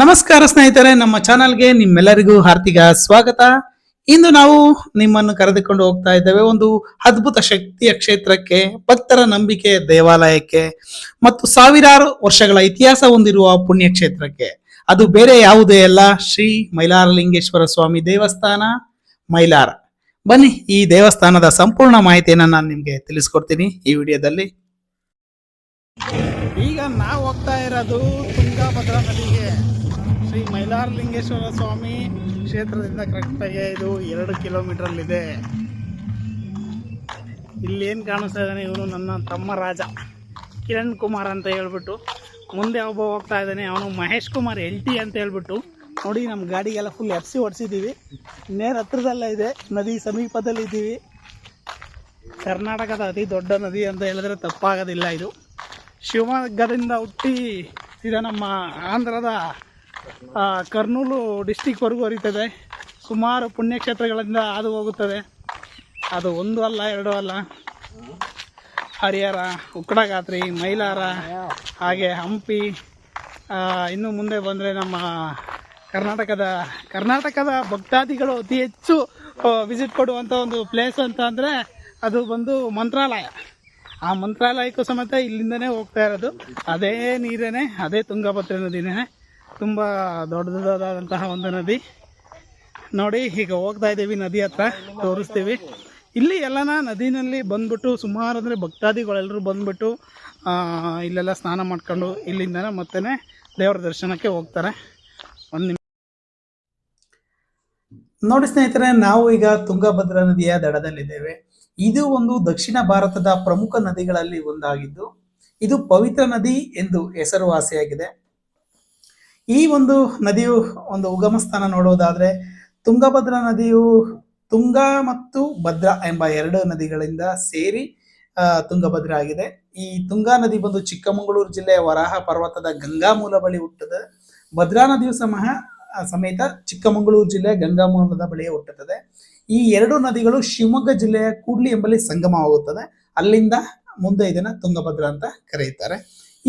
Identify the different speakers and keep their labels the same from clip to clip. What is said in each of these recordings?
Speaker 1: ನಮಸ್ಕಾರ ಸ್ನೇಹಿತರೆ, ನಮ್ಮ ಚಾನಲ್ಗೆ ನಿಮ್ಮೆಲ್ಲರಿಗೂ ಹಾರ್ದಿಕ ಸ್ವಾಗತ. ಇಂದು ನಾವು ನಿಮ್ಮನ್ನು ಕರೆದುಕೊಂಡು ಹೋಗ್ತಾ ಇದ್ದೇವೆ. ಒಂದು ಅದ್ಭುತ ಶಕ್ತಿಯ ಕ್ಷೇತ್ರಕ್ಕೆ, ಭಕ್ತರ ನಂಬಿಕೆ ದೇವಾಲಯಕ್ಕೆ, ಮತ್ತು ಸಾವಿರಾರು ವರ್ಷಗಳ ಇತಿಹಾಸ ಹೊಂದಿರುವ ಪುಣ್ಯಕ್ಷೇತ್ರಕ್ಕೆ. ಅದು ಬೇರೆ ಯಾವುದೇ ಅಲ್ಲ, ಶ್ರೀ ಮೈಲಾರಲಿಂಗೇಶ್ವರ ಸ್ವಾಮಿ ದೇವಸ್ಥಾನ, ಮೈಲಾರ. ಬನ್ನಿ, ಈ ದೇವಸ್ಥಾನದ ಸಂಪೂರ್ಣ ಮಾಹಿತಿಯನ್ನು ನಾನು ನಿಮಗೆ ತಿಳಿಸ್ಕೊಡ್ತೀನಿ ಈ ವಿಡಿಯೋದಲ್ಲಿ. ಈಗ ನಾವು ಹೋಗ್ತಾ ಇರೋದು ತುಂಗಾಭದ್ರಾ ನದಿಗೆ. ಶ್ರೀ ಮೈಲಾರಲಿಂಗೇಶ್ವರ ಸ್ವಾಮಿ ಕ್ಷೇತ್ರದಿಂದ ಕರೆಕ್ಟಾಗಿ ಇದು ಎರಡು ಕಿಲೋಮೀಟ್ರಲ್ಲಿದೆ ಇಲ್ಲಿ ಏನು ಕಾಣಿಸ್ತಾ ಇದ್ದಾನೆ ಇವನು ನನ್ನ ತಮ್ಮ ರಾಜ. ಕಿರಣ್ ಕುಮಾರ್ ಅಂತ ಹೇಳ್ಬಿಟ್ಟು ಮುಂದೆ ಒಬ್ಬ ಹೋಗ್ತಾ ಇದ್ದಾನೆ. ಅವನು ಮಹೇಶ್ ಕುಮಾರ್ ಎಲ್ ಟಿ ಅಂತ ಹೇಳ್ಬಿಟ್ಟು. ನೋಡಿ ನಮ್ಮ ಗಾಡಿಗೆಲ್ಲ ಫುಲ್ ಎಫ್ ಸಿ ಹೊಡ್ಸಿದ್ದೀವಿ ನೇರ ಹತ್ರದಲ್ಲೇ ಇದೆ, ನದಿ ಸಮೀಪದಲ್ಲಿ ಇದ್ದೀವಿ ಕರ್ನಾಟಕದ ಅತಿ ದೊಡ್ಡ ನದಿ ಅಂತ ಹೇಳಿದ್ರೆ ತಪ್ಪಾಗೋದಿಲ್ಲ ಇದು. ಶಿವಮೊಗ್ಗದಿಂದ ಹುಟ್ಟಿ ಇದೆ ನಮ್ಮ ಆಂಧ್ರದ ಕರ್ನೂಲು ಡಿಸ್ಟಿಕ್ವರೆಗೂ ಹರಿತದೆ. ಸುಮಾರು ಪುಣ್ಯಕ್ಷೇತ್ರಗಳಿಂದ ಹಾದು ಹೋಗುತ್ತದೆ. ಅದು ಒಂದು ಅಲ್ಲ, ಎರಡು ಅಲ್ಲ. ಹರಿಹರ, ಉಕ್ಕಡಗಾತ್ರಿ, ಮೈಲಾರ, ಹಾಗೆ ಹಂಪಿ ಇನ್ನು ಮುಂದೆ ಬಂದರೆ ನಮ್ಮ ಕರ್ನಾಟಕದ ಕರ್ನಾಟಕದ ಭಕ್ತಾದಿಗಳು ಅತಿ ಹೆಚ್ಚು ವಿಸಿಟ್ ಕೊಡುವಂಥ ಒಂದು ಪ್ಲೇಸ್ ಅಂತ ಅಂದರೆ ಅದು ಬಂದು ಮಂತ್ರಾಲಯ. ಆ ಮಂತ್ರಾಲಯಕ್ಕೂ ಸಮೇತ ಇಲ್ಲಿಂದನೇ ಹೋಗ್ತಾ ಇರೋದು. ಅದೇ ನೀರೇನೆ, ಅದೇ ತುಂಗಭದ್ರಾ ನದಿನೇ ತುಂಬ ದೊಡ್ಡದಾದಂತಹ ಒಂದು ನದಿ. ನೋಡಿ, ಈಗ ಹೋಗ್ತಾ ಇದ್ದೀವಿ ನದಿ ಹತ್ರ, ತೋರಿಸ್ತೀವಿ. ಇಲ್ಲಿ ಎಲ್ಲನ ನದಿನಲ್ಲಿ ಬಂದ್ಬಿಟ್ಟು ಸುಮಾರು ಅಂದರೆ ಭಕ್ತಾದಿಗಳೆಲ್ಲರೂ ಬಂದ್ಬಿಟ್ಟು ಇಲ್ಲೆಲ್ಲ ಸ್ನಾನ ಮಾಡ್ಕೊಂಡು ಇಲ್ಲಿಂದನೇ ಮತ್ತೆ ದೇವರ ದರ್ಶನಕ್ಕೆ ಹೋಗ್ತಾರೆ. ಒಂದು ನಿಮಿಷ. ನೋಡಿ ಸ್ನೇಹಿತರೆ, ನಾವು ಈಗ ತುಂಗಭದ್ರಾ ನದಿಯ ದಡದಲ್ಲಿದ್ದೇವೆ. ಇದು ಒಂದು ದಕ್ಷಿಣ ಭಾರತದ ಪ್ರಮುಖ ನದಿಗಳಲ್ಲಿ ಒಂದಾಗಿದ್ದು, ಇದು ಪವಿತ್ರ ನದಿ ಎಂದು ಹೆಸರುವಾಸಿಯಾಗಿದೆ. ಈ ಒಂದು ನದಿಯು ಒಂದು ಉಗಮ ಸ್ಥಾನ ನೋಡೋದಾದ್ರೆ ತುಂಗಭದ್ರಾ ನದಿಯು ತುಂಗಾ ಮತ್ತು ಭದ್ರಾ ಎಂಬ ಎರಡು ನದಿಗಳಿಂದ ಸೇರಿ ತುಂಗಭದ್ರ ಆಗಿದೆ. ಈ ತುಂಗಾ ನದಿ ಬಂದು ಚಿಕ್ಕಮಗಳೂರು ಜಿಲ್ಲೆಯ ವರಾಹ ಪರ್ವತದ ಗಂಗಾಮೂಲ ಬಳಿ ಹುಟ್ಟುತ್ತದೆ. ಭದ್ರಾ ನದಿಯು ಸಮಹ ಸಮೇತ ಚಿಕ್ಕಮಗಳೂರು ಜಿಲ್ಲೆಯ ಗಂಗಾಮೂಲದ ಬಳಿಯೇ ಹುಟ್ಟುತ್ತದೆ. ಈ ಎರಡು ನದಿಗಳು ಶಿವಮೊಗ್ಗ ಜಿಲ್ಲೆಯ ಕೂಡ್ಲಿ ಎಂಬಲ್ಲಿ ಸಂಗಮವಾಗುತ್ತದೆ. ಅಲ್ಲಿಂದ ಮುಂದೆ ಇದನ್ನ ತುಂಗಭದ್ರಾ ಅಂತ ಕರೆಯುತ್ತಾರೆ.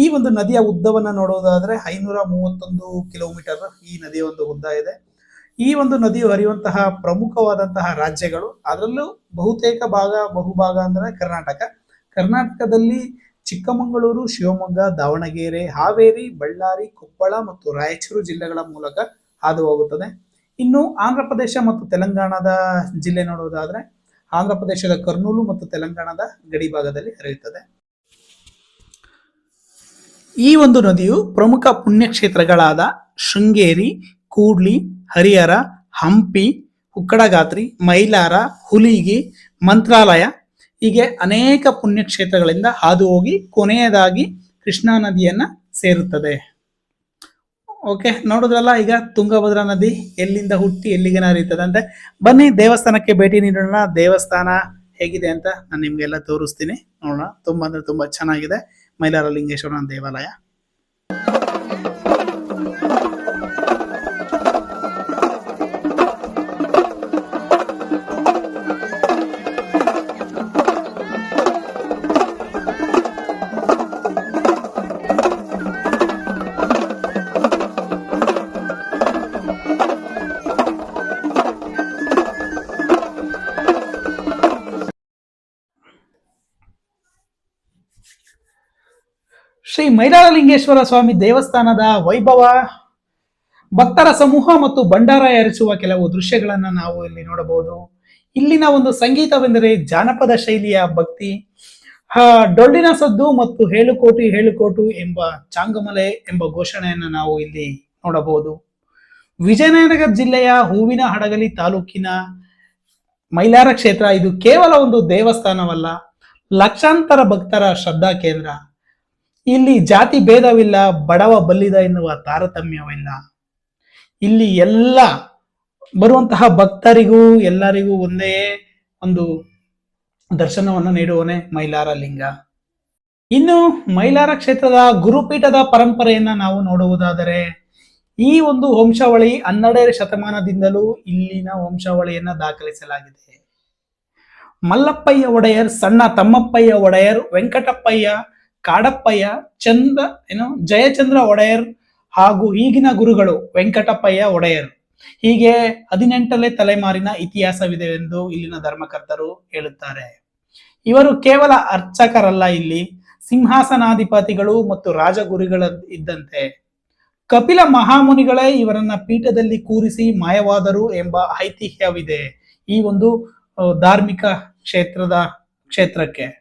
Speaker 1: ಈ ಒಂದು ನದಿಯ ಉದ್ದವನ್ನು ನೋಡೋದಾದರೆ ಐನೂರ ಮೂವತ್ತೊಂದು ಕಿಲೋಮೀಟರ್ ಈ ನದಿಯ ಒಂದು ಉದ್ದ ಇದೆ. ಈ ಒಂದು ನದಿಯು ಹರಿಯುವಂತಹ ಪ್ರಮುಖವಾದಂತಹ ರಾಜ್ಯಗಳು, ಅದರಲ್ಲೂ ಬಹುತೇಕ ಭಾಗ, ಬಹುಭಾಗ ಅಂದ್ರೆ ಕರ್ನಾಟಕ. ಕರ್ನಾಟಕದಲ್ಲಿ ಚಿಕ್ಕಮಗಳೂರು, ಶಿವಮೊಗ್ಗ, ದಾವಣಗೆರೆ, ಹಾವೇರಿ, ಬಳ್ಳಾರಿ, ಕೊಪ್ಪಳ ಮತ್ತು ರಾಯಚೂರು ಜಿಲ್ಲೆಗಳ ಮೂಲಕ ಹಾದು ಹೋಗುತ್ತದೆ ಇನ್ನು ಆಂಧ್ರ ಪ್ರದೇಶ ಮತ್ತು ತೆಲಂಗಾಣದ ಜಿಲ್ಲೆ ನೋಡೋದಾದರೆ ಆಂಧ್ರ ಪ್ರದೇಶದ ಕರ್ನೂಲು ಮತ್ತು ತೆಲಂಗಾಣದ ಗಡಿ ಭಾಗದಲ್ಲಿ ಹರಿಯುತ್ತದೆ. ಈ ಒಂದು ನದಿಯು ಪ್ರಮುಖ ಪುಣ್ಯಕ್ಷೇತ್ರಗಳಾದ ಶೃಂಗೇರಿ, ಕೂಡ್ಲಿ, ಹರಿಹರ, ಹಂಪಿ ಉಕ್ಕಡಗಾತ್ರಿ ಮೈಲಾರ, ಹುಲಿಗಿ, ಮಂತ್ರಾಲಯ ಹೀಗೆ ಅನೇಕ ಪುಣ್ಯಕ್ಷೇತ್ರಗಳಿಂದ ಹಾದು ಹೋಗಿ ಕೊನೆಯದಾಗಿ ಕೃಷ್ಣಾ ನದಿಯನ್ನ ಸೇರುತ್ತದೆ. ಓಕೆ ನೋಡಿದ್ರಲ್ಲ, ಈಗ ತುಂಗಭದ್ರಾ ನದಿ ಎಲ್ಲಿಂದ ಹುಟ್ಟಿ ಎಲ್ಲಿಗೆ ಹರಿಯುತ್ತದೆ ಅಂತ ಬನ್ನಿ ದೇವಸ್ಥಾನಕ್ಕೆ ಭೇಟಿ ನೀಡೋಣ. ದೇವಸ್ಥಾನ ಹೇಗಿದೆ ಅಂತ ನಾನು ನಿಮಗೆಲ್ಲ ತೋರಿಸ್ತೀನಿ. ನೋಡೋಣ, ತುಂಬಾ ಅಂದ್ರೆ ತುಂಬಾ ಚೆನ್ನಾಗಿದೆ. ಮೈಲಾರ ಲಿಂಗೇಶ್ವರನ ದೇವಾಲಯ. ಮೈಲಾರಲಿಂಗೇಶ್ವರ ಸ್ವಾಮಿ ದೇವಸ್ಥಾನದ ವೈಭವ, ಭಕ್ತರ ಸಮೂಹ ಮತ್ತು ಭಂಡಾರ ಎರಚುವ ಕೆಲವು ದೃಶ್ಯಗಳನ್ನು ನಾವು ಇಲ್ಲಿ ನೋಡಬಹುದು. ಇಲ್ಲಿನ ಒಂದು ಸಂಗೀತವೆಂದರೆ ಜಾನಪದ ಶೈಲಿಯ ಭಕ್ತಿ ಡೊಳ್ಳಿನ ಸದ್ದು ಮತ್ತು ಹೇಳುಕೋಟು ಹೇಳುಕೋಟು ಎಂಬ ಚಾಂಗಮಲೆ ಎಂಬ ಘೋಷಣೆಯನ್ನು ನಾವು ಇಲ್ಲಿ ನೋಡಬಹುದು. ವಿಜಯನಗರ ಜಿಲ್ಲೆಯ ಹೂವಿನ ಹಡಗಲಿ ತಾಲೂಕಿನ ಮೈಲಾರ ಕ್ಷೇತ್ರ, ಇದು ಕೇವಲ ಒಂದು ದೇವಸ್ಥಾನವಲ್ಲ, ಲಕ್ಷಾಂತರ ಭಕ್ತರ ಶ್ರದ್ಧಾ ಕೇಂದ್ರ. ಇಲ್ಲಿ ಜಾತಿ ಭೇದವಿಲ್ಲ, ಬಡವ ಬಲ್ಲಿದ ಎನ್ನುವ ತಾರತಮ್ಯವಿಲ್ಲ ಇಲ್ಲಿ ಎಲ್ಲ ಬರುವಂತಹ ಭಕ್ತರಿಗೂ ಎಲ್ಲರಿಗೂ ಒಂದೇ ಒಂದು ದರ್ಶನವನ್ನು ನೀಡುವನೆ ಮೈಲಾರ ಲಿಂಗ. ಇನ್ನು ಮೈಲಾರ ಕ್ಷೇತ್ರದ ಗುರುಪೀಠದ ಪರಂಪರೆಯನ್ನ ನಾವು ನೋಡುವುದಾದರೆ ಈ ಒಂದು ವಂಶಾವಳಿ ಹನ್ನೆರಡನೇ ಶತಮಾನದಿಂದಲೂ ಇಲ್ಲಿನ ವಂಶಾವಳಿಯನ್ನ ದಾಖಲಿಸಲಾಗಿದೆ. ಮಲ್ಲಪ್ಪಯ್ಯ ಒಡೆಯರ್, ಸಣ್ಣ ತಮ್ಮಪ್ಪಯ್ಯ ಒಡೆಯರ್, ವೆಂಕಟಪ್ಪಯ್ಯ ಕಾಡಪ್ಪಯ್ಯ, ಚಂದ, ಏನು, ಜಯಚಂದ್ರ ಒಡೆಯರ್ ಹಾಗೂ ಈಗಿನ ಗುರುಗಳು ವೆಂಕಟಪ್ಪಯ್ಯ ಒಡೆಯರ್. ಹೀಗೆ ಹದಿನೆಂಟನೇ ತಲೆಮಾರಿನ ಇತಿಹಾಸವಿದೆ ಎಂದು ಇಲ್ಲಿನ ಧರ್ಮಕರ್ತರು ಹೇಳುತ್ತಾರೆ. ಇವರು ಕೇವಲ ಅರ್ಚಕರಲ್ಲ ಇಲ್ಲಿ, ಸಿಂಹಾಸನಾಧಿಪತಿಗಳು ಮತ್ತು ರಾಜಗುರುಗಳ ಇದ್ದಂತೆ. ಕಪಿಲ ಮಹಾಮುನಿಗಳೇ ಇವರನ್ನ ಪೀಠದಲ್ಲಿ ಕೂರಿಸಿ ಮಾಯವಾದರು ಎಂಬ ಐತಿಹ್ಯವಿದೆ ಈ ಒಂದು, ಧಾರ್ಮಿಕ ಕ್ಷೇತ್ರದ ಕ್ಷೇತ್ರಕ್ಕೆ.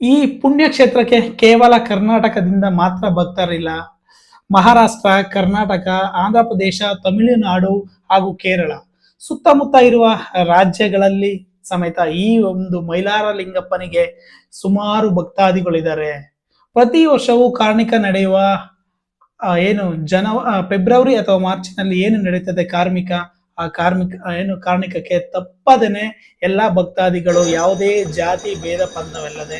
Speaker 1: ಈ ಪುಣ್ಯ ಕ್ಷೇತ್ರಕ್ಕೆ ಕೇವಲ ಕರ್ನಾಟಕದಿಂದ ಮಾತ್ರ ಭಕ್ತರಿಲ್ಲ ಮಹಾರಾಷ್ಟ್ರ, ಕರ್ನಾಟಕ ಆಂಧ್ರ ಪ್ರದೇಶ ತಮಿಳುನಾಡು ಹಾಗೂ ಕೇರಳ. ಸುತ್ತಮುತ್ತ ಇರುವ ರಾಜ್ಯಗಳಲ್ಲಿ ಸಮೇತ ಈ ಒಂದು ಮೈಲಾರ ಲಿಂಗಪ್ಪನಿಗೆ ಸುಮಾರು ಭಕ್ತಾದಿಗಳಿದ್ದಾರೆ. ಪ್ರತಿ ವರ್ಷವೂ ಕಾರ್ಣಿಕ ನಡೆಯುವ ಏನು ಜನ ಫೆಬ್ರವರಿ ಅಥವಾ ಮಾರ್ಚ್ನಲ್ಲಿ ಏನು ನಡೆಯುತ್ತದೆ ಕಾರ್ಮಿಕ? ಆ ಕಾರ್ಮಿಕ ಏನು ಕಾರ್ಣಿಕಕ್ಕೆ ತಪ್ಪದೇನೆ ಎಲ್ಲಾ ಭಕ್ತಾದಿಗಳು ಯಾವುದೇ ಜಾತಿ ಭೇದ ಪಂಥವಿಲ್ಲದೆ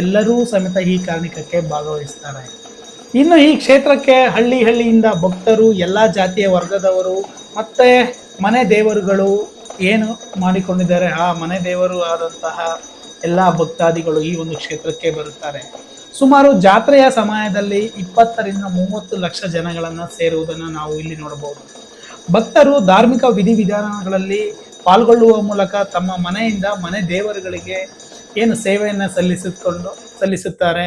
Speaker 1: ಎಲ್ಲರೂ ಸಮೇತ ಈ ಕಾರ್ಣಿಕಕ್ಕೆ ಭಾಗವಹಿಸ್ತಾರೆ. ಇನ್ನು ಈ ಕ್ಷೇತ್ರಕ್ಕೆ ಹಳ್ಳಿ ಹಳ್ಳಿಯಿಂದ ಭಕ್ತರು ಎಲ್ಲಾ ಜಾತಿಯ ವರ್ಗದವರು ಮತ್ತೆ ಮನೆ ದೇವರುಗಳು ಏನು ಮಾಡಿಕೊಂಡಿದ್ದಾರೆ, ಆ ಮನೆ ದೇವರು ಆದಂತಹ ಎಲ್ಲಾ ಭಕ್ತಾದಿಗಳು ಈ ಒಂದು ಕ್ಷೇತ್ರಕ್ಕೆ ಬರುತ್ತಾರೆ. ಸುಮಾರು ಜಾತ್ರೆಯ ಸಮಯದಲ್ಲಿ ಇಪ್ಪತ್ತರಿಂದ ಮೂವತ್ತು ಲಕ್ಷ ಜನಗಳನ್ನ ಸೇರುವುದನ್ನು ನಾವು ಇಲ್ಲಿ ನೋಡಬಹುದು. ಭಕ್ತರು ಧಾರ್ಮಿಕ ವಿಧಿವಿಧಾನಗಳಲ್ಲಿ ಪಾಲ್ಗೊಳ್ಳುವ ಮೂಲಕ ತಮ್ಮ ಮನೆಯಿಂದ ಮನೆ ದೇವರುಗಳಿಗೆ ಏನು ಸೇವೆಯನ್ನು ಸಲ್ಲಿಸಿಕೊಂಡು ಸಲ್ಲಿಸುತ್ತಾರೆ.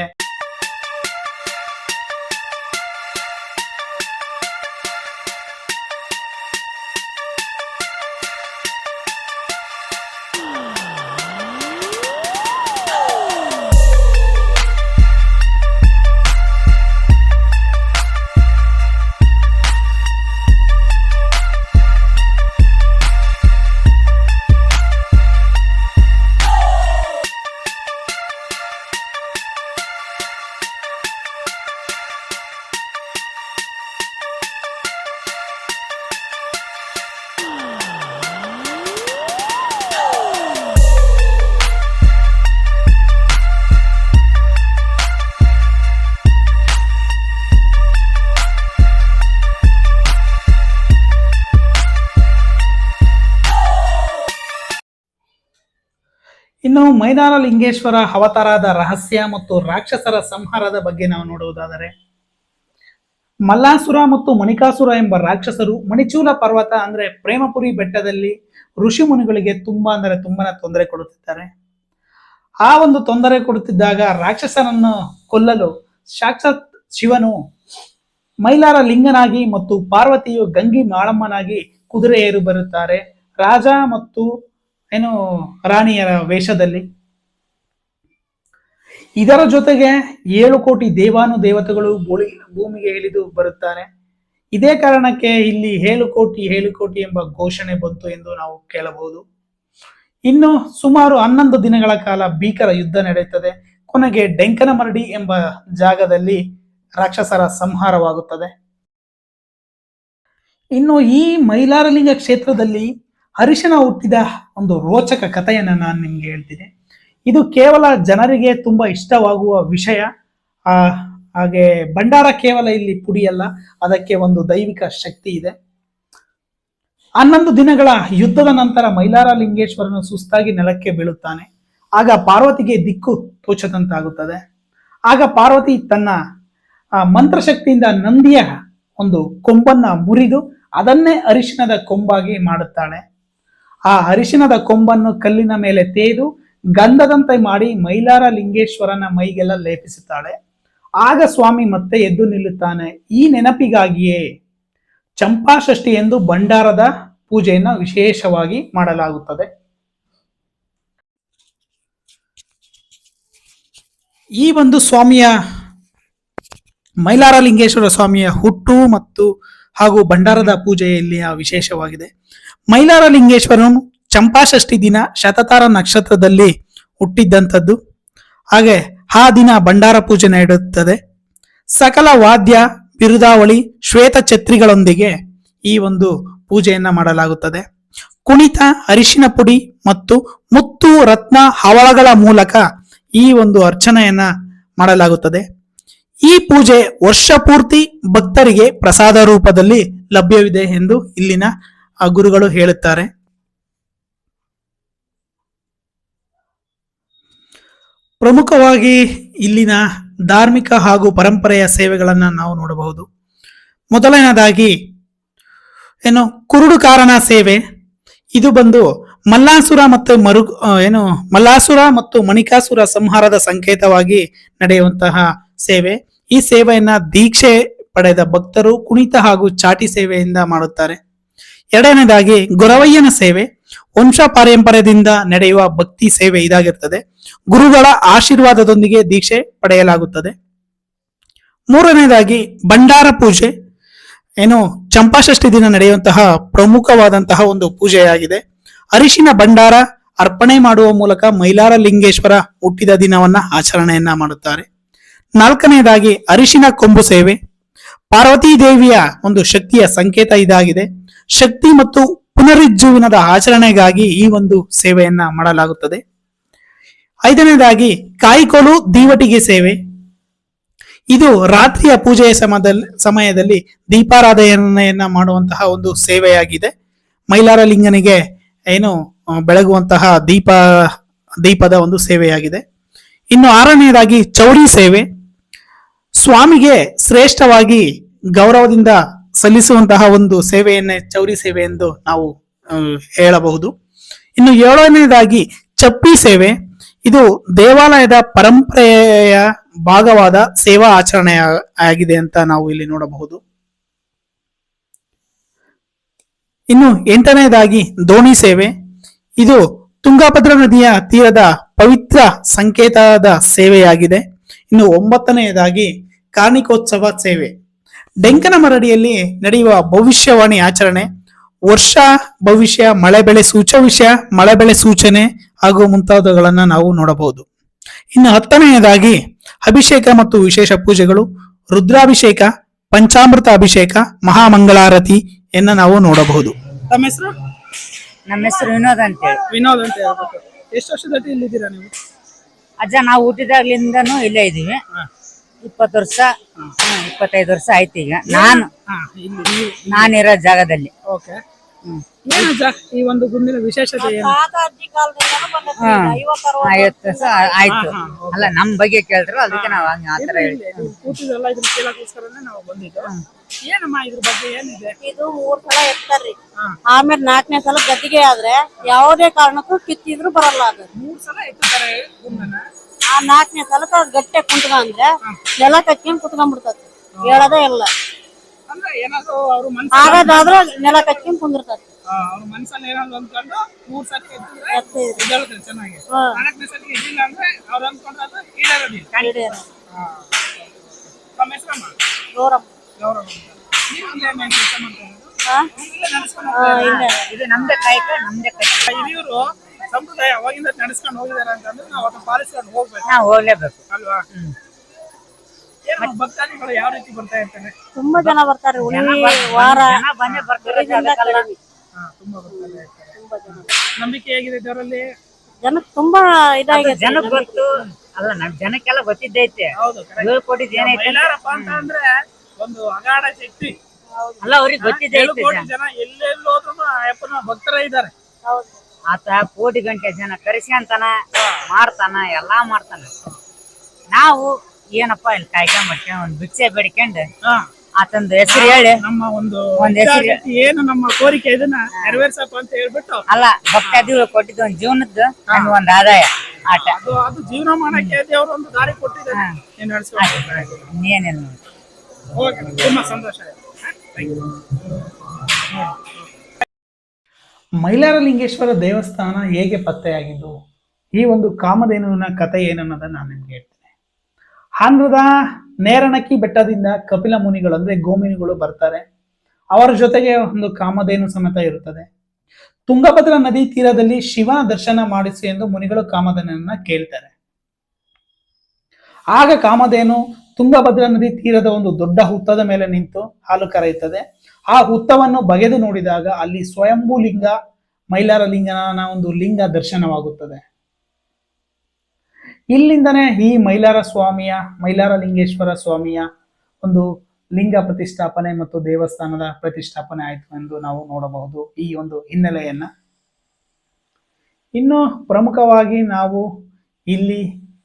Speaker 1: ಇನ್ನು ಮೈದಾನ ಲಿಂಗೇಶ್ವರ ಅವತಾರದ ರಹಸ್ಯ ಮತ್ತು ರಾಕ್ಷಸರ ಸಂಹಾರದ ಬಗ್ಗೆ ನಾವು ನೋಡುವುದಾದರೆ, ಮಲ್ಲಾಸುರ ಮತ್ತು ಮಣಿಕಾಸುರ ಎಂಬ ರಾಕ್ಷಸರು ಮಣಿಚೂಲ ಪರ್ವತ ಅಂದ್ರೆ ಪ್ರೇಮಪುರಿ ಬೆಟ್ಟದಲ್ಲಿ ಋಷಿ ಮುನಿಗಳಿಗೆ ತುಂಬಾ ಅಂದರೆ ತುಂಬಾನೇ ತೊಂದರೆ ಕೊಡುತ್ತಿದ್ದಾರೆ. ಆ ಒಂದು ತೊಂದರೆ ಕೊಡುತ್ತಿದ್ದಾಗ ರಾಕ್ಷಸನನ್ನು ಕೊಲ್ಲಲು ಸಾಕ್ಷಾತ್ ಶಿವನು ಮೈಲಾರ ಲಿಂಗನಾಗಿ ಮತ್ತು ಪಾರ್ವತಿಯು ಗಂಗಿ ಮಾಳಮ್ಮನಾಗಿ ಕುದುರೆ ಏರು ಬರುತ್ತಾರೆ. ರಾಜ ಮತ್ತು ಏನು ರಾಣಿಯರ ವೇಷದಲ್ಲಿ? ಇದರ ಜೊತೆಗೆ ಏಳು ಕೋಟಿ ದೇವಾನು ದೇವತೆಗಳು ಭೂಮಿಗೆ ಇಳಿದು ಬರುತ್ತಾರೆ. ಇದೇ ಕಾರಣಕ್ಕೆ ಇಲ್ಲಿ ಏಳು ಕೋಟಿ ಏಳು ಕೋಟಿ ಎಂಬ ಘೋಷಣೆ ಬಂತು ಎಂದು ನಾವು ಕೇಳಬಹುದು. ಇನ್ನು ಸುಮಾರು ಹನ್ನೊಂದು ದಿನಗಳ ಕಾಲ ಭೀಕರ ಯುದ್ಧ ನಡೆಯುತ್ತದೆ. ಕೊನೆಗೆ ಡೆಂಕನಮರಡಿ ಎಂಬ ಜಾಗದಲ್ಲಿ ರಾಕ್ಷಸರ ಸಂಹಾರವಾಗುತ್ತದೆ. ಇನ್ನು ಈ ಮೈಲಾರಲಿಂಗ ಕ್ಷೇತ್ರದಲ್ಲಿ ಅರಿಶಿನ ಹುಟ್ಟಿದ ಒಂದು ರೋಚಕ ಕಥೆಯನ್ನು ನಾನು ನಿಮ್ಗೆ ಹೇಳ್ತೀನಿ. ಇದು ಕೇವಲ ಜನರಿಗೆ ತುಂಬಾ ಇಷ್ಟವಾಗುವ ವಿಷಯ. ಆ, ಹಾಗೆ ಭಂಡಾರ ಕೇವಲ ಇಲ್ಲಿ ಪುಡಿಯಲ್ಲ, ಅದಕ್ಕೆ ಒಂದು ದೈವಿಕ ಶಕ್ತಿ ಇದೆ. ಹನ್ನೊಂದು ದಿನಗಳ ಯುದ್ಧದ ನಂತರ ಮೈಲಾರ ಲಿಂಗೇಶ್ವರನು ಸುಸ್ತಾಗಿ ನೆಲಕ್ಕೆ ಬೀಳುತ್ತಾನೆ. ಆಗ ಪಾರ್ವತಿಗೆ ದಿಕ್ಕು ತೋಚದಂತಾಗುತ್ತದೆ. ಆಗ ಪಾರ್ವತಿ ತನ್ನ ಮಂತ್ರಶಕ್ತಿಯಿಂದ ನಂದಿಯ ಒಂದು ಕೊಂಬನ್ನ ಮುರಿದು ಅದನ್ನೇ ಅರಿಶಿಣದ ಕೊಂಬಾಗಿ ಮಾಡುತ್ತಾಳೆ. ಆ ಅರಿಶಿನದ ಕೊಂಬನ್ನು ಕಲ್ಲಿನ ಮೇಲೆ ತೇದು ಗಂಧದಂತೆ ಮಾಡಿ ಮೈಲಾರ ಲಿಂಗೇಶ್ವರನ ಮೈಗೆಲ್ಲ ಲೇಪಿಸುತ್ತಾಳೆ. ಆಗ ಸ್ವಾಮಿ ಮತ್ತೆ ಎದ್ದು ನಿಲ್ಲುತ್ತಾನೆ. ಈ ನೆನಪಿಗಾಗಿಯೇ ಚಂಪಾಷಷ್ಠಿ ಎಂದು ಭಂಡಾರದ ಪೂಜೆಯನ್ನು ವಿಶೇಷವಾಗಿ ಮಾಡಲಾಗುತ್ತದೆ. ಈ ಒಂದು ಸ್ವಾಮಿಯ ಮೈಲಾರ ಲಿಂಗೇಶ್ವರ ಸ್ವಾಮಿಯ ಹುಟ್ಟು ಮತ್ತು ಹಾಗೂ ಭಂಡಾರದ ಪೂಜೆಯಲ್ಲಿ ವಿಶೇಷವಾಗಿದೆ. ಮೈಲಾರ ಲಿಂಗೇಶ್ವರನು ಚಂಪಾಷಷ್ಠಿ ದಿನ ಶತತಾರ ನಕ್ಷತ್ರದಲ್ಲಿ ಹುಟ್ಟಿದ್ದಂಥದ್ದು ಹಾಗೆ ಆ ದಿನ ಭಂಡಾರ ಪೂಜೆ ನಡೆಯುತ್ತದೆ. ಸಕಲ ವಾದ್ಯ, ಬಿರುದಾವಳಿ, ಶ್ವೇತ ಛತ್ರಿಗಳೊಂದಿಗೆ ಈ ಒಂದು ಪೂಜೆಯನ್ನು ಮಾಡಲಾಗುತ್ತದೆ. ಕುಣಿತ, ಅರಿಶಿನ ಪುಡಿ ಮತ್ತು ಮುತ್ತು ರತ್ನ ಹವಳಗಳ ಮೂಲಕ ಈ ಒಂದು ಅರ್ಚನೆಯನ್ನ ಮಾಡಲಾಗುತ್ತದೆ. ಈ ಪೂಜೆ ವರ್ಷ ಪೂರ್ತಿ ಭಕ್ತರಿಗೆ ಪ್ರಸಾದ ರೂಪದಲ್ಲಿ ಲಭ್ಯವಿದೆ ಎಂದು ಇಲ್ಲಿನ ಆ ಗುರುಗಳು ಹೇಳುತ್ತಾರೆ. ಪ್ರಮುಖವಾಗಿ ಇಲ್ಲಿನ ಧಾರ್ಮಿಕ ಹಾಗೂ ಪರಂಪರೆಯ ಸೇವೆಗಳನ್ನು ನಾವು ನೋಡಬಹುದು. ಮೊದಲನೇದಾಗಿ, ಏನು, ಕುರುಡು ಕಾರಣ ಸೇವೆ. ಇದು ಬಂದು ಮಲ್ಲಾಸುರ ಮತ್ತು ಮರು ಏನು, ಮಲ್ಲಾಸುರ ಮತ್ತು ಮಣಿಕಾಸುರ ಸಂಹಾರದ ಸಂಕೇತವಾಗಿ ನಡೆಯುವಂತಹ ಸೇವೆ. ಈ ಸೇವೆಯನ್ನ ದೀಕ್ಷೆ ಪಡೆದ ಭಕ್ತರು ಕುಣಿತ ಹಾಗೂ ಚಾಟಿ ಸೇವೆಯಿಂದ ಮಾಡುತ್ತಾರೆ. ಎರಡನೇದಾಗಿ ಗುರವಯ್ಯನ ಸೇವೆ ವಂಶ ಪಾರಂಪರ್ಯದಿಂದ ನಡೆಯುವ ಭಕ್ತಿ ಸೇವೆ ಇದಾಗಿರ್ತದೆ. ಗುರುಗಳ ಆಶೀರ್ವಾದದೊಂದಿಗೆ ದೀಕ್ಷೆ ಪಡೆಯಲಾಗುತ್ತದೆ. ಮೂರನೇದಾಗಿ ಭಂಡಾರ ಪೂಜೆ. ಏನು, ಚಂಪಾಷಷ್ಠಿ ದಿನ ನಡೆಯುವಂತಹ ಪ್ರಮುಖವಾದಂತಹ ಒಂದು ಪೂಜೆಯಾಗಿದೆ. ಅರಿಶಿನ ಭಂಡಾರ ಅರ್ಪಣೆ ಮಾಡುವ ಮೂಲಕ ಮೈಲಾರ ಲಿಂಗೇಶ್ವರ ಹುಟ್ಟಿದ ದಿನವನ್ನ ಆಚರಣೆಯನ್ನ ಮಾಡುತ್ತಾರೆ. ನಾಲ್ಕನೆಯದಾಗಿ ಅರಿಶಿನ ಕೊಂಬು ಸೇವೆ. ಪಾರ್ವತೀ ದೇವಿಯ ಒಂದು ಶಕ್ತಿಯ ಸಂಕೇತ ಇದಾಗಿದೆ. ಶಕ್ತಿ ಮತ್ತು ಪುನರುಜ್ಜೀವನದ ಆಚರಣೆಗಾಗಿ ಈ ಒಂದು ಸೇವೆಯನ್ನ ಮಾಡಲಾಗುತ್ತದೆ. ಐದನೇದಾಗಿ, ಕಾಯಿಕೋಲು ದೀವಟಿಗೆ ಸೇವೆ. ಇದು ರಾತ್ರಿಯ ಪೂಜೆಯ ಸಮಯದಲ್ಲಿ ಸಮಯದಲ್ಲಿ ದೀಪಾರಾಧನೆಯನ್ನ ಮಾಡುವಂತಹ ಒಂದು ಸೇವೆಯಾಗಿದೆ. ಮೈಲಾರ ಲಿಂಗನಿಗೆ ಏನು ಬೆಳಗುವಂತಹ ದೀಪ, ದೀಪದ ಒಂದು ಸೇವೆಯಾಗಿದೆ. ಇನ್ನು ಆರನೆಯದಾಗಿ ಚೌರಿ ಸೇವೆ. ಸ್ವಾಮಿಗೆ ಶ್ರೇಷ್ಠವಾಗಿ ಗೌರವದಿಂದ ಸಲ್ಲಿಸುವಂತಹ ಒಂದು ಸೇವೆಯನ್ನೇ ಚೌರಿ ಸೇವೆ ಎಂದು ನಾವು ಹೇಳಬಹುದು. ಇನ್ನು ಏಳನೇದಾಗಿ ಚಪ್ಪಿ ಸೇವೆ. ಇದು ದೇವಾಲಯದ ಪರಂಪರೆಯ ಭಾಗವಾದ ಸೇವಾ ಆಚರಣೆ ಆಗಿದೆ ಅಂತ ನಾವು ಇಲ್ಲಿ ನೋಡಬಹುದು. ಇನ್ನು ಎಂಟನೇದಾಗಿ ದೋಣಿ ಸೇವೆ. ಇದು ತುಂಗಭದ್ರಾ ನದಿಯ ತೀರದ ಪವಿತ್ರ ಸಂಕೇತದ ಸೇವೆಯಾಗಿದೆ. ಇನ್ನು ಒಂಬತ್ತನೆಯದಾಗಿ ಕಾರ್ಣಿಕೋತ್ಸವ ಸೇವೆ. ಡೆಂಕನ ಮರಡಿಯಲ್ಲಿ ನಡೆಯುವ ಭವಿಷ್ಯವಾಣಿ ಆಚರಣೆ ವರ್ಷ ಭವಿಷ್ಯ ಮಳೆ ಬೆಳೆ ಸೂಚ ವಿಷಯ ಮಳೆ ಬೆಳೆ ಸೂಚನೆ ಹಾಗೂ ಮುಂತಾದವುಗಳನ್ನ ನಾವು ನೋಡಬಹುದು. ಇನ್ನು ಹತ್ತನೆಯದಾಗಿ ಅಭಿಷೇಕ ಮತ್ತು ವಿಶೇಷ ಪೂಜೆಗಳು ರುದ್ರಾಭಿಷೇಕ ಪಂಚಾಮೃತ ಅಭಿಷೇಕ ಮಹಾಮಂಗಳಾರತಿ ಎನ್ನ ನಾವು ನೋಡಬಹುದು. ತಮ್ಮ ಹೆಸರು?
Speaker 2: ನಮ್ಮ ಹೆಸರು ವಿನೋದ್ ಅಂತೇಳಿ.
Speaker 1: ವಿನೋದ್ ಅಂತ ಹೇಳ್ಬೇಕು. ಎಷ್ಟು ವರ್ಷದ ಇಲ್ಲಿದ್ದೀರಾ ನೀವು?
Speaker 2: ಅಜ್ಜ ನಾವು ಹುಟ್ಟಿದಾಗ್ಲಿಂದನೂ ಇಲ್ಲೇ ಇದೀವಿ ಇಪ್ಪತ್ತು ವರ್ಷ ಹ್ಮ್, ಇಪ್ಪತ್ತೈದು ವರ್ಷ ಆಯ್ತು ಈಗ. ನಾನು ನಾನಿರೋ ಜಾಗದಲ್ಲಿ.
Speaker 1: ಓಕೆ. ಏನಜ್ಜ ಈ ಒಂದು ಗುಂಡಿನ ವಿಶೇಷತೆ ಏನು?
Speaker 2: ಐವತ್ತು ವರ್ಷ ಆಯ್ತು. ಅಲ್ಲ ನಮ್ ಬಗ್ಗೆ ಕೇಳಿದ್ರು ಅದಕ್ಕೆ ನಾವ್ ಹಂಗ ಆತರ ಹೇಳಿ
Speaker 1: ಕೂತಿದ್ದೆಲ್ಲ ಇದನ್ನ ಕೇಳಕ್ಕೋಸ್ಕರನೇ ನಾವು ಬಂದಿದ್ದು. ಏನಮ್ಮ ಇದ್ರ ಬಗ್ಗೆ ಏನಿದೆ?
Speaker 3: ಇದು ಮೂರ್ ಸಲ ಎತ್ತಾರ್ರಿ ಆಮೇಲೆ ನಾಲ್ಕನೇ ಸಲ ಗದ್ದಿಗೆ ಆದ್ರೆ ಯಾವುದೇ ಕಾರಣಕ್ಕೂ ಕಿತ್ತಿದ್ರು ಬರಲ್ಲ ಅದು.
Speaker 1: ಮೂರ್ ಸಲ
Speaker 3: ಆ ನಾಲ್ಕನೇ ಸಲ ಗಟ್ಟೆ ಕುಂತ್ಕ ಅಂದ್ರೆ ನೆಲ ಕಚ್ಕೊಂಡ್ ಕುತ್ಕೊಂಡ್ಬಿಡ್ತತಿ ಹೇಳೋದೇ ಇಲ್ಲ.
Speaker 1: ಅಂದ್ರೆ ಏನಾದ್ರು ಅವ್ರ ಮನ್ಸ
Speaker 3: ಆಗೋದಾದ್ರೆ ನೆಲ ಕಚ್ಕೊಂಡ್ ಕುಂದಿರ್ತತಿ
Speaker 1: ಅವ್ರ ಮನ್ಸಲ್ಲಿ ಏನಾದ್ರು ಅಂದ್ಕೊಂಡು ಮೂರ್ ಸಲ ಎತ್ತಿದ್ರೆ ಚೆನ್ನಾಗಿ. ನಾಲ್ಕನೇ ಸಲ ಎದ್ದಿಲ್ಲ ಅಂದ್ರೆ ಅವ್ರು ಅಂದ್ಕೊಂಡ್ರೆ ಈಡೇರೋದಿಲ್ಲ.
Speaker 3: ಹಿಡಿಯೋದು.
Speaker 1: ತಮ್ಮ ಹೆಸರಮ್ಮ?
Speaker 3: ಗೌರಮ್ಮ.
Speaker 2: ಇದು ನಮ್ದೇ ಕಾಯಕ ನಮ್ದೇ ಕೈ
Speaker 1: ಹಿರಿಯರು ಸಂಪ್ರದಾಯ ಅವಾಗಿಂದ ನಡೆಸ್ಕೊಂಡು ಹೋಗಿದ್ದಾರೆ ಅಂತಂದ್ರೆ ನಾವು ಅದನ್ನ ಪಾಲಿಸ್ಕೊಂಡು ಹೋಗ್ಬೇಕು.
Speaker 2: ನಾವು ಹೋಗ್ಲೇಬೇಕು.
Speaker 1: ಅಲ್ವಾ? ಏನು ಭಕ್ತಾದಿಗಳು ಯಾವ ರೀತಿ ಬರ್ತಾ ಇರ್ತಾರೆ?
Speaker 3: ತುಂಬಾ ಜನ ಬರ್ತಾರೆ ಉಳಿ ವಾರ.
Speaker 2: ಜನ ಬಂದೇ ಬರ್ತಾರೆ
Speaker 1: ತುಂಬಾ ಇದಾಗಿದೆ ಇರ್ತಾರೆ ನಂಬಿಕೆ ಹೇಗಿದೆ ದೇವರಲ್ಲಿ
Speaker 3: ಜನಕ್ಕೆ ತುಂಬಾ ಇದಾಗಿದೆ.
Speaker 2: ಜನಕ್ ಗೊತ್ತು. ಅಲ್ಲ ನಮ್ ಜನಕ್ಕೆಲ್ಲ ಗೊತ್ತಿದ್ದೈತೆ.
Speaker 1: ಹೌದು correct.
Speaker 2: ಹೇಳ್ಕೊಟ್ಟಿದ್ ಏನೈತೆ
Speaker 1: ಅಂದ್ರೆ ಒಂದು ಅಗಾಢ ಶಕ್ತಿ.
Speaker 2: ಅಲ್ಲ ಅವ್ರಿಗೆ
Speaker 1: ಏಳು
Speaker 2: ಗೊತ್ತಿದ್ದೈತೆ
Speaker 1: ಕೋಟಿ ಜನ ಎಲ್ಲೆಲ್ಲಿ ಹೋದ್ರು ಅಯ್ಯಪ್ಪನ ಭಕ್ತರ ಇದ್ದಾರೆ.
Speaker 2: ಆತ ಕೋಟಿ ಗಂಟೆ ಜನ ಕರೆಸ್ಕೊಂತಾನ ಮಾಡ್ತಾನ ಎಲ್ಲಾ ಮಾಡ್ತಾನ. ನಾವು ಏನಪ್ಪಾ ಇಲ್ಲಿ ಕಾಯ್ಕೊಂಡ್ ಮಾಡ್ಕೊಂಡ್ ಒಂದ್ ಭಿಕ್ಷೆ ಬೇಡ್ಕೊಂಡು. ಆತಂದು ಹೆಸರು ಹೇಳಿ.
Speaker 1: ನಮ್ಮ ಒಂದು
Speaker 2: ಒಂದ್ ಹೆಸರು
Speaker 1: ಏನು ನಮ್ಮ ಕೋರಿಕೆ ಇದನ್ನ ನೆರವೇರ್ಸಪ್ಪ ಅಂತ ಹೇಳ್ಬಿಟ್ಟು.
Speaker 2: ಅಲ್ಲ ಭಕ್ತಾದಿಗಳು ಕೊಟ್ಟಿದ್ದು ಒಂದ್ ಜೀವನದ್ದು ನಮ್ಗೆ ಒಂದ್ ಆದಾಯ ಆಟ.
Speaker 1: ಅದು ಅದು ಜೀವನ ಮಾಡಕ್ಕೆ ಅವ್ರ ಒಂದು ದಾರಿ ಕೊಟ್ಟಿದ್ದಾರೆ ನೀನ್ ನಡ್ಸ್ಕೊಂಡು
Speaker 2: ಇನ್ನೇನಿಲ್ಲ.
Speaker 1: Thank you. ಮೈಲಾರಲಿಂಗೇಶ್ವರ ದೇವಸ್ಥಾನ ಹೇಗೆ ಪತ್ತೆಯಾಗಿದ್ದು? ಈ ಒಂದು ಕಾಮಧೇನುವಿನ ಕಥೆ ಏನನ್ನೋದನ್ನ ನಾನು ನಿಮ್ಗೆ ಹೇಳ್ತೇನೆ. ಆಂಧ್ರದ ನೇರಣಕ್ಕಿ ಬೆಟ್ಟದಿಂದ ಕಪಿಲ ಮುನಿಗಳು, ಅಂದ್ರೆ ಗೋಮಿನಿಗಳು ಬರ್ತಾರೆ. ಅವರ ಜೊತೆಗೆ ಒಂದು ಕಾಮಧೇನು ಸಮೇತ ಇರುತ್ತದೆ. ತುಂಗಭದ್ರಾ ನದಿ ತೀರದಲ್ಲಿ ಶಿವ ದರ್ಶನ ಮಾಡಿಸಿ ಎಂದು ಮುನಿಗಳು ಕಾಮಧೇನನ್ನ ಕೇಳ್ತಾರೆ. ಆಗ ಕಾಮಧೇನು ತುಂಗಭದ್ರಾ ನದಿ ತೀರದ ಒಂದು ದೊಡ್ಡ ಹುತ್ತದ ಮೇಲೆ ನಿಂತು ಹಾಲು ಕರೆಯುತ್ತದೆ. ಆ ಹುತ್ತವನ್ನು ಬಗೆದು ನೋಡಿದಾಗ ಅಲ್ಲಿ ಸ್ವಯಂಭೂ ಲಿಂಗ ಮೈಲಾರ ಲಿಂಗನ ಒಂದು ಲಿಂಗ ದರ್ಶನವಾಗುತ್ತದೆ. ಇಲ್ಲಿಂದನೇ ಈ ಮೈಲಾರ ಸ್ವಾಮಿಯ ಮೈಲಾರ ಲಿಂಗೇಶ್ವರ ಸ್ವಾಮಿಯ ಒಂದು ಲಿಂಗ ಪ್ರತಿಷ್ಠಾಪನೆ ಮತ್ತು ದೇವಸ್ಥಾನದ ಪ್ರತಿಷ್ಠಾಪನೆ ಆಯಿತು ಎಂದು ನಾವು ನೋಡಬಹುದು ಈ ಒಂದು ಹಿನ್ನೆಲೆಯನ್ನ. ಇನ್ನು ಪ್ರಮುಖವಾಗಿ ನಾವು ಇಲ್ಲಿ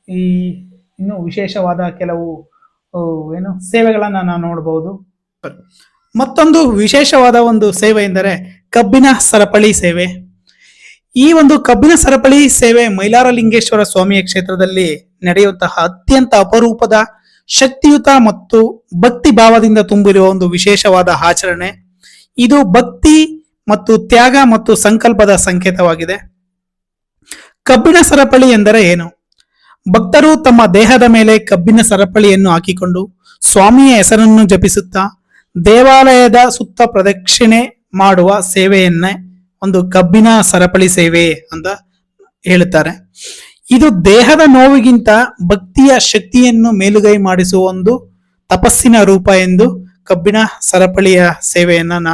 Speaker 1: ಈ, ಇನ್ನು ವಿಶೇಷವಾದ ಕೆಲವು ಏನು? ಸೇವೆಗಳನ್ನ ನಾವು ನೋಡಬಹುದು ಮತ್ತೊಂದು ವಿಶೇಷವಾದ ಒಂದು ಸೇವೆ ಎಂದರೆ ಕಬ್ಬಿನ ಸರಪಳಿ ಸೇವೆ. ಈ ಒಂದು ಕಬ್ಬಿನ ಸರಪಳಿ ಸೇವೆ ಮೈಲಾರಲಿಂಗೇಶ್ವರ ಸ್ವಾಮಿಯ ಕ್ಷೇತ್ರದಲ್ಲಿ ನಡೆಯುವಂತಹ ಅತ್ಯಂತ ಅಪರೂಪದ ಶಕ್ತಿಯುತ ಮತ್ತು ಭಕ್ತಿ ಭಾವದಿಂದ ತುಂಬಿರುವ ಒಂದು ವಿಶೇಷವಾದ ಆಚರಣೆ. ಇದು ಭಕ್ತಿ ಮತ್ತು ತ್ಯಾಗ ಮತ್ತು ಸಂಕಲ್ಪದ ಸಂಕೇತವಾಗಿದೆ. ಕಬ್ಬಿಣ ಸರಪಳಿ ಎಂದರೆ ಏನು? ಭಕ್ತರು ತಮ್ಮ ದೇಹದ ಮೇಲೆ ಕಬ್ಬಿನ ಸರಪಳಿಯನ್ನು ಹಾಕಿಕೊಂಡು ಸ್ವಾಮಿಯ ಹೆಸರನ್ನು ಜಪಿಸುತ್ತಾ ದೇವಾಲಯದ ಸುತ್ತ ಪ್ರದಕ್ಷಿಣೆ ಮಾಡುವ ಸೇವೆಯನ್ನೇ ಒಂದು ಕಬ್ಬಿನ ಸರಪಳಿ ಸೇವೆ ಅಂತ ಹೇಳುತ್ತಾರೆ. ಇದು ದೇಹದ ನೋವಿಗಿಂತ ಭಕ್ತಿಯ ಶಕ್ತಿಯನ್ನು ಮೇಲುಗೈ ಮಾಡಿಸುವ ಒಂದು ತಪಸ್ಸಿನ ರೂಪ ಎಂದು ಕಬ್ಬಿನ ಸರಪಳಿಯ ಸೇವೆಯನ್ನ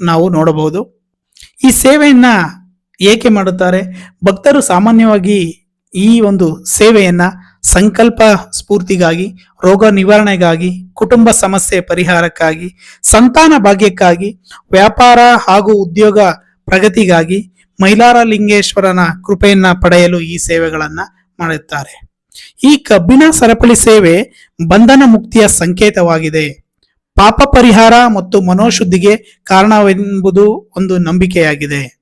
Speaker 1: ನಾವು ನೋಡಬಹುದು. ಈ ಸೇವೆಯನ್ನ ಏಕೆ ಮಾಡುತ್ತಾರೆ? ಭಕ್ತರು ಸಾಮಾನ್ಯವಾಗಿ ಈ ಒಂದು ಸೇವೆಯನ್ನ ಸಂಕಲ್ಪ ಸ್ಫೂರ್ತಿಗಾಗಿ, ರೋಗ ನಿವಾರಣೆಗಾಗಿ, ಕುಟುಂಬ ಸಮಸ್ಯೆ ಪರಿಹಾರಕ್ಕಾಗಿ, ಸಂತಾನ ಭಾಗ್ಯಕ್ಕಾಗಿ, ವ್ಯಾಪಾರ ಹಾಗೂ ಉದ್ಯೋಗ ಪ್ರಗತಿಗಾಗಿ ಮೈಲಾರ ಲಿಂಗೇಶ್ವರನ ಕೃಪೆಯನ್ನ ಪಡೆಯಲು ಈ ಸೇವೆಗಳನ್ನ ಮಾಡುತ್ತಾರೆ. ಈ ಕಬ್ಬಿನ ಸರಪಳಿ ಸೇವೆ ಬಂಧನ ಮುಕ್ತಿಯ ಸಂಕೇತವಾಗಿದೆ. ಪಾಪ ಪರಿಹಾರ ಮತ್ತು ಮನೋಶುದ್ಧಿಗೆ ಕಾರಣವೆಂಬುದು ಒಂದು ನಂಬಿಕೆಯಾಗಿದೆ.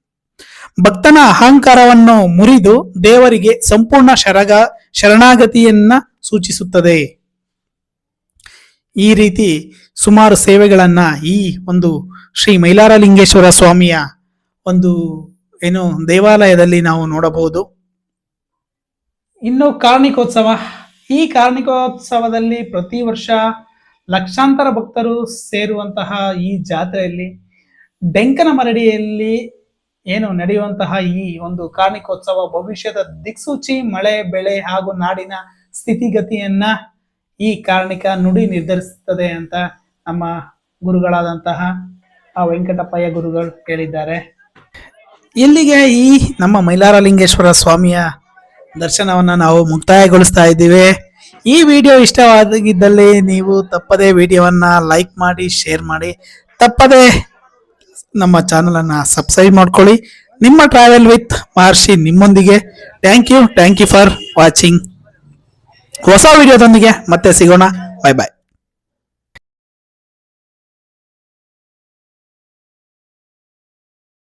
Speaker 1: ಭಕ್ತನ ಅಹಂಕಾರವನ್ನು ಮುರಿದು ದೇವರಿಗೆ ಸಂಪೂರ್ಣ ಶರಗ, ಶರಣಾಗತಿಯನ್ನ ಸೂಚಿಸುತ್ತದೆ. ಈ ರೀತಿ ಸುಮಾರು ಸೇವೆಗಳನ್ನ ಈ ಒಂದು ಶ್ರೀ ಮೈಲಾರಲಿಂಗೇಶ್ವರ ಸ್ವಾಮಿಯ ಒಂದು ಏನು ದೇವಾಲಯದಲ್ಲಿ ನಾವು ನೋಡಬಹುದು. ಇನ್ನು ಕಾರ್ಣಿಕೋತ್ಸವ. ಈ ಕಾರ್ಣಿಕೋತ್ಸವದಲ್ಲಿ ಪ್ರತಿ ವರ್ಷ ಲಕ್ಷಾಂತರ ಭಕ್ತರು ಸೇರುವಂತಹ ಈ ಜಾತ್ರೆಯಲ್ಲಿ, ಡೆಂಕನ ಮರಡಿಯಲ್ಲಿ ಏನು ನಡೆಯುವಂತಹ ಈ ಒಂದು ಕಾರ್ಣಿಕೋತ್ಸವ ಭವಿಷ್ಯದ ದಿಕ್ಸೂಚಿ, ಮಳೆ, ಬೆಳೆ ಹಾಗೂ ನಾಡಿನ ಸ್ಥಿತಿಗತಿಯನ್ನ ಈ ಕಾರ್ಣಿಕ ನುಡಿ ನಿರ್ಧರಿಸುತ್ತದೆ ಅಂತ ನಮ್ಮ ಗುರುಗಳಾದಂತಹ ಆ ವೆಂಕಟಪ್ಪಯ್ಯ ಗುರುಗಳು ಹೇಳಿದ್ದಾರೆ. ಇಲ್ಲಿಗೆ ಈ ನಮ್ಮ ಮೈಲಾರಲಿಂಗೇಶ್ವರ ಸ್ವಾಮಿಯ ದರ್ಶನವನ್ನ ನಾವು ಮುಕ್ತಾಯಗೊಳಿಸ್ತಾ ಇದ್ದೀವಿ. ಈ ವಿಡಿಯೋ ಇಷ್ಟವಾಗಿದ್ದಲ್ಲಿ ನೀವು ತಪ್ಪದೇ ವಿಡಿಯೋವನ್ನ ಲೈಕ್ ಮಾಡಿ, ಶೇರ್ ಮಾಡಿ. ತಪ್ಪದೇ ನಮ್ಮ ಚಾನಲನ್ನು ಸಬ್ಸ್ಕ್ರೈಬ್ ಮಾಡ್ಕೊಳ್ಳಿ. ನಿಮ್ಮ ಟ್ರಾವೆಲ್ ವಿತ್ ಮಹರ್ಷಿ ನಿಮ್ಮೊಂದಿಗೆ. Thank you thank you for watching ಹೊಸ ವಿಡಿಯೋದೊಂದಿಗೆ ಮತ್ತೆ ಸಿಗೋಣ. ಬಾಯ್ ಬಾಯ್